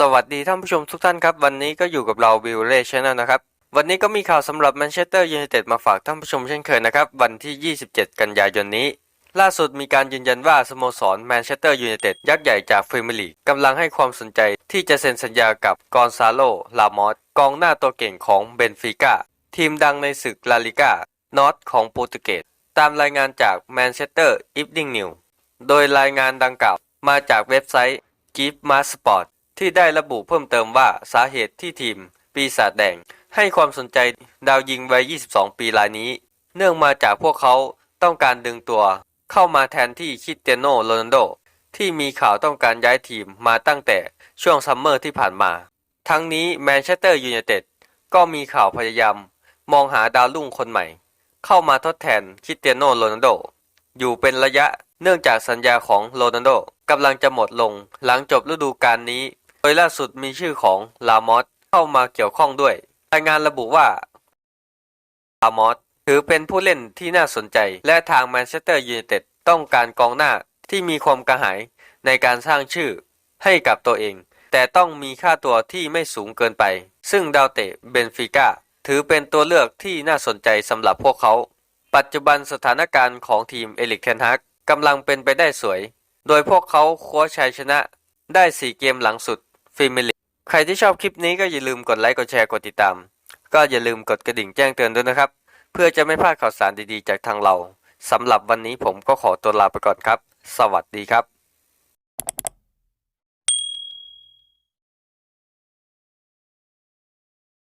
สวัสดีท่านผู้ชมทุกท่านครับ วันนี้ก็อยู่กับเราวิวเล่ชแนลนะครับ วันนี้ก็มีข่าวสำหรับแมนเชสเตอร์ยูไนเต็ดมาฝากท่านผู้ชมเช่นเคยนะครับ วันที่ 27 กันยายนนี้ ล่าสุดมีการยืนยันว่าสโมสรแมนเชสเตอร์ยูไนเต็ดยักษ์ใหญ่จากพรีเมียร์ลีกกำลังให้ความสนใจที่จะเซ็นสัญญากับกอนซาโล ลามอสกองหน้าตัวเก่งของเบนฟิก้าทีมดังในศึกลาลิก้านอตของโปรตุเกสตามรายงานจากแมนเชสเตอร์อีฟ n ิงนิวโดยรายงานดังกล่าวมาจากเว็บไซต์ g i f m a s p o r t ที่ได้ระบุเพิ่มเติมว่าสาเหตุที่ทีม ปีศาจแดง ให้ความสนใจดาวยิงวัย 22 ปีรายนี้ เนื่องมาจากพวกเขาต้องการดึงตัว เข้ามาแทนที่คิเตียโนโรนัลโด ที่มีข่าวต้องการย้ายทีมมาตั้งแต่ช่วงซัมเมอร์ที่ผ่านมา ทั้งนี้แมนเชสเตอร์ยูไนเต็ดก็มีข่าวพยายาม มองหาดาวรุ่งคนใหม่ เข้ามาทดแทนคิเตียโนโรนัลโด อยู่เป็นระยะเนื่องจากสัญญาของโรนัลโดกำลังจะหมดลงหลังจบฤดูกาลนี้ ยล่าสุดมีชื่อของลามอสเข้ามาเกี่ยวข้องด้วย รายงานระบุว่าลามอสถือเป็นผู้เล่นที่น่าสนใจ และทางแมนเชสเตอร์ยูไนเต็ดต้องการกองหน้าที่มีความกระหายในการสร้างชื่อให้กับตัวเอง แต่ต้องมีค่าตัวที่ไม่สูงเกินไป ซึ่งดาวเตะเบนฟิก้าถือเป็นตัวเลือกที่น่าสนใจสำหรับพวกเขา ปัจจุบันสถานการณ์ของทีมเอลิกเทนฮักกำลังเป็นไปได้สวย โดยพวกเขาคว้าชัยชนะได้ 4 เกมหลังสุด ฟิมิลิใครที่ชอบคลิปนี้ก็อย่าลืมกดไลค์กดแชร์กดติดตาม ก็อย่าลืมกดกระดิ่งแจ้งเตือนด้วยนะครับ เพื่อจะไม่พลาดข่าวสารดีๆ จากทางเราสำหรับวันนี้ผมก็ขอตัวลาไปก่อนครับ สวัสดีครับ